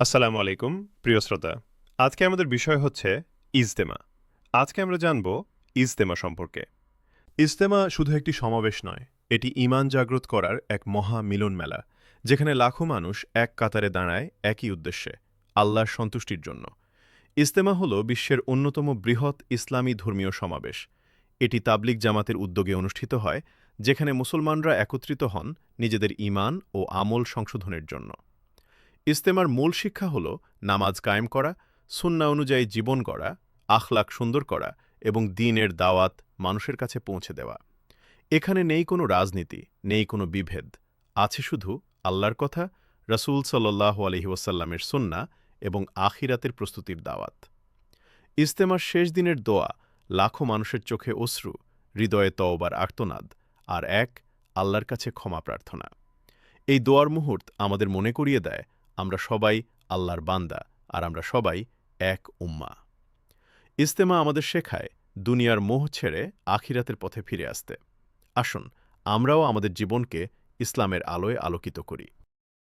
আসসালামু আলাইকুম, প্রিয় শ্রোতা। আজকে আমাদের বিষয় হচ্ছে ইজতেমা। আজকে আমরা জানব ইজতেমা সম্পর্কে। ইজতেমা শুধু একটি সমাবেশ নয়, এটি ঈমান জাগ্রত করার এক মহা মিলন মেলা, যেখানে লাখো মানুষ এক কাতারে দাঁড়ায় একই উদ্দেশ্যে, আল্লাহর সন্তুষ্টির জন্য। ইজতেমা হল বিশ্বের অন্যতম বৃহৎ ইসলামী ধর্মীয় সমাবেশ। এটি তাবলিগ জামাতের উদ্যোগে অনুষ্ঠিত হয়, যেখানে মুসলমানরা একত্রিত হন নিজেদের ঈমান ও আমল সংশোধনের জন্য। ইস্তেমার মূল শিক্ষা হল নামাজ কায়েম করা, সুন্না অনুযায়ী জীবন গড়া আখলাক সুন্দর করা এবং দিনের দাওয়াত মানুষের কাছে পৌঁছে দেওয়া। এখানে নেই কোনো রাজনীতি, নেই কোনো বিভেদ। আছে শুধু আল্লাহর কথা, রসুল সাল্লাহ আলহিউসাল্লামের সুন্না এবং আখিরাতের প্রস্তুতির দাওয়াত। ইস্তেমার শেষ দিনের দোয়া, লাখো মানুষের চোখে অশ্রু, হৃদয়ে তওবার আর্তনাদ আর এক, আল্লাহর কাছে ক্ষমা প্রার্থনা। এই দোয়ার মুহূর্ত আমাদের মনে করিয়ে দেয় আমরা সবাই আল্লাহর বান্দা আর আমরা সবাই এক উম্মা। ইস্তেমা আমাদের শেখায় দুনিয়ার মোহ ছেড়ে আখিরাতের পথে ফিরে আসতে। আসুন আমরাও আমাদের জীবনকে ইসলামের আলোয় আলোকিত করি।